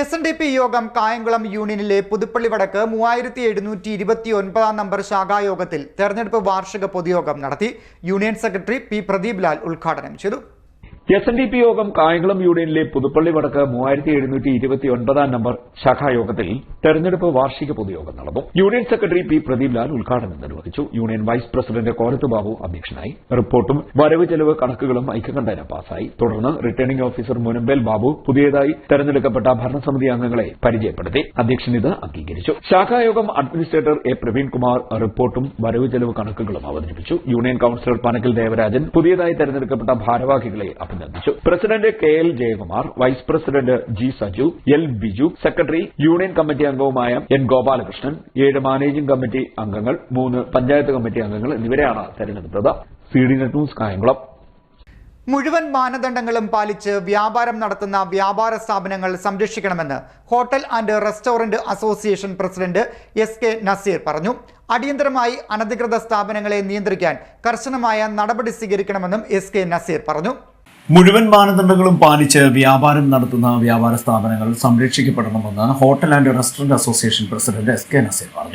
S N D P യോഗം കായംകുളം യൂണിയനിലെ പുതുപ്പള്ളി വടക്ക് മൂവായിരത്തി എഴുന്നൂറ്റി ഇരുപത്തി ഒൻപതാം നമ്പർ ശാഖായോഗത്തിൽ തെരഞ്ഞെടുപ്പ് വാർഷിക പൊതുയോഗം നടത്തി. Union secretary P Pradeep Lal ഉദ്ഘാടനം ചെയ്തു. എസ് എൻ ഡി പി യോഗം കായംകുളം യൂണിയനിലെ പുതുപ്പള്ളി വടക്ക് മൂവായിരത്തി എഴുന്നൂറ്റി ഇരുപത്തി ഒൻപതാം നമ്പർ ശാഖായോഗത്തിൽ തെരഞ്ഞെടുപ്പ് വാർഷിക പൊതുയോഗം നടന്നു. Union secretary P Pradeep Lal ഉദ്ഘാടനം നിർവഹിച്ചു. Union vice president Korath Babu അധ്യക്ഷനായി. റിപ്പോർട്ടും വരവ് ചെലവ് കണക്കുകളും ഐക്യകണ്ഠേന പാസായി തുടർന്ന് റിട്ടേണിംഗ് ഓഫീസർ മുനമ്പേൽ ബാബു പുതിയതായി തെരഞ്ഞെടുക്കപ്പെട്ട ഭരണസമിതി അംഗങ്ങളെ പരിചയപ്പെടുത്തി. അധ്യക്ഷൻ ഇത് അംഗീകരിച്ചു. ശാഖായോഗം അഡ്മിനിസ്ട്രേറ്റർ എ പ്രവീൺകുമാർ റിപ്പോർട്ടും വരവ് ചെലവ് കണക്കുകളും അവതരിപ്പിച്ചു. യൂണിയൻ കൌൺസിലർ പനക്കൽ ദേവരാജൻ പുതിയതായി തെരഞ്ഞെടുക്കപ്പെട്ട ഭാരവാഹികളെ അഭിനന്ദിച്ചു president K L Jayakumar vice president G Saju L Biju secretary union committee അംഗവുമായ എൻ ഗോപാലകൃഷ്ണൻ ഏഴ് മാനേജിംഗ് കമ്മിറ്റി അംഗങ്ങൾ മൂന്ന് പഞ്ചായത്ത് കമ്മിറ്റി അംഗങ്ങൾ എന്നിവരെയാണ് തെരഞ്ഞെടുത്തത്. C news Kayamkulam. മുഴുവൻ മാനദണ്ഡങ്ങളും പാലിച്ച് വ്യാപാരം നടത്തുന്ന വ്യാപാര സ്ഥാപനങ്ങൾ സംരക്ഷിക്കണമെന്ന് hotel and restaurant association president S K Naseer പറഞ്ഞു. അടിയന്തരമായി അനധികൃത സ്ഥാപനങ്ങളെ നിയന്ത്രിക്കാൻ കർശനമായ നടപടി സ്വീകരിക്കണമെന്നും എസ് കെ നസീർ പറഞ്ഞു. മുഴുവൻ മാനദണ്ഡങ്ങളും പാലിച്ച് വ്യാപാരം നടത്തുന്ന വ്യാപാര സ്ഥാപനങ്ങൾ സംരക്ഷിക്കപ്പെടണമെന്ന് hotel and restaurant association president S K Naseer പറഞ്ഞു.